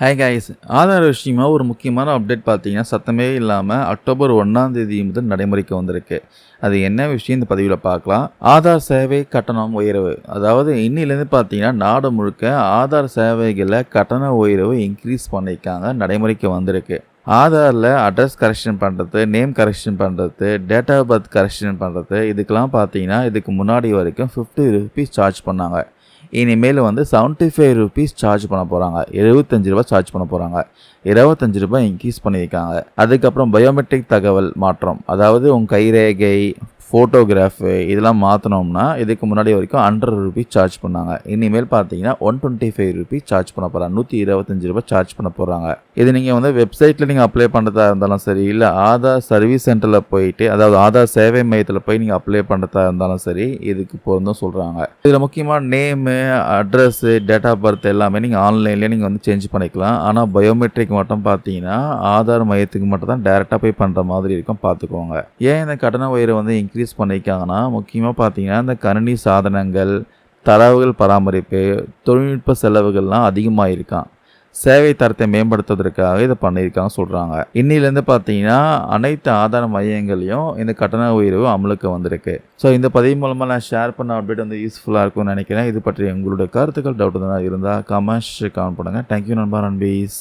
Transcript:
Hi guys Aadhaar விஷயமா ஒரு முக்கியமான அப்டேட் பார்த்தீங்கன்னா சத்தமே இல்லாமல் அக்டோபர் ஒன்றாம் தேதி முதல் நடைமுறைக்கு வந்திருக்கு. அது என்ன விஷயம் இந்த பதிவில் பார்க்கலாம். ஆதார் சேவை கட்டணம் உயர்வு. அதாவது இன்னிலேருந்து பார்த்தீங்கன்னா நாடு முழுக்க ஆதார் சேவைகளை கட்டண உயர்வு இன்க்ரீஸ் பண்ணியிருக்காங்க. நடைமுறைக்கு வந்திருக்கு. ஆதாரில் அட்ரஸ் கரெக்ஷன் பண்ணுறது நேம் கரெக்ஷன் பண்ணுறது டேட் ஆஃப் பர்த் கரெக்ஷன் பண்ணுறது இதுக்கெலாம் பார்த்தீங்கன்னா இதுக்கு முன்னாடி வரைக்கும் ஃபிஃப்டி ருபீஸ் சார்ஜ் பண்ணாங்க. இனிமேல் வந்து செவன்ட்டி ஃபைவ் ருபீஸ் சார்ஜ் பண்ண போகிறாங்க எழுபத்தஞ்சு ரூபா சார்ஜ் பண்ண போகிறாங்க இருபத்தஞ்சு ரூபாய் இன்க்ரீஸ் பண்ணியிருக்காங்க. அதுக்கப்புறம் பயோமெட்ரிக் தகவல் மாற்றம். அதாவது உங்கள் கைரேகை ஃபோட்டோகிராஃபு இதெல்லாம் மாற்றினோம்னா இதுக்கு முன்னாடி வரைக்கும் ஹண்ட்ரட் ருபீஸ் சார்ஜ் பண்ணாங்க. இனிமேல் பார்த்தீங்கன்னா one twenty five rupees charge பண்ண போகிறாங்க நூற்றி இருபத்தஞ்சு ரூபாய் சார்ஜ் பண்ண போகிறாங்க இது நீங்கள் வந்து வெப்சைட்டில் நீங்கள் அப்ளை பண்ணுறதா இருந்தாலும் சரி இல்லை ஆதார் சர்வீஸ் சென்டரில் போயிட்டு அதாவது ஆதார் சேவை மையத்தில் போய் நீங்கள் அப்ளை பண்ணுறதா இருந்தாலும் சரி இதுக்கு பொருந்தும் சொல்கிறாங்க இதில் முக்கியமாக name address date of birth எல்லாமே நீங்கள் ஆன்லைன்லேயே நீங்கள் வந்து சேஞ்ச் பண்ணிக்கலாம். ஆனால் பயோமெட்ரிக் மட்டும் பார்த்தீங்கன்னா ஆதார் மையத்துக்கு மட்டும் தான் டேரெக்டாக போய் பண்ணுற மாதிரி இருக்கும் பார்த்துக்கோங்க. ஏன் இந்த கட்டண உயரை வந்து இன்க்ரீஸ் பண்ணியிருக்காங்கன்னா முக்கியமாக பார்த்தீங்கன்னா இந்த கணினி சாதனங்கள் தரவுகள் பராமரிப்பு தொழில்நுட்ப செலவுகள்லாம் அதிகமாக இருக்கான் சேவை தரத்தை மேம்படுத்துவதற்காக இதை பண்ணியிருக்காங்க சொல்கிறாங்க இன்னிலேருந்து பார்த்தீங்கன்னா அனைத்து ஆதார மையங்களையும் இந்த கட்டண உயர்வு அமலுக்கு வந்திருக்கு. ஸோ இந்த பதிவு மூலமாக நான் ஷேர் பண்ண அப்டேட் வந்து யூஸ்ஃபுல்லாக இருக்கும்னு நினைக்கிறேன். இது பற்றி உங்களுடைய கருத்துக்கள் டவுட் இருந்தால் கமெண்ட்ஸ் கமெண்ட் பண்ணுங்கள் தேங்க்யூ நண்பா நண்பீஸ்.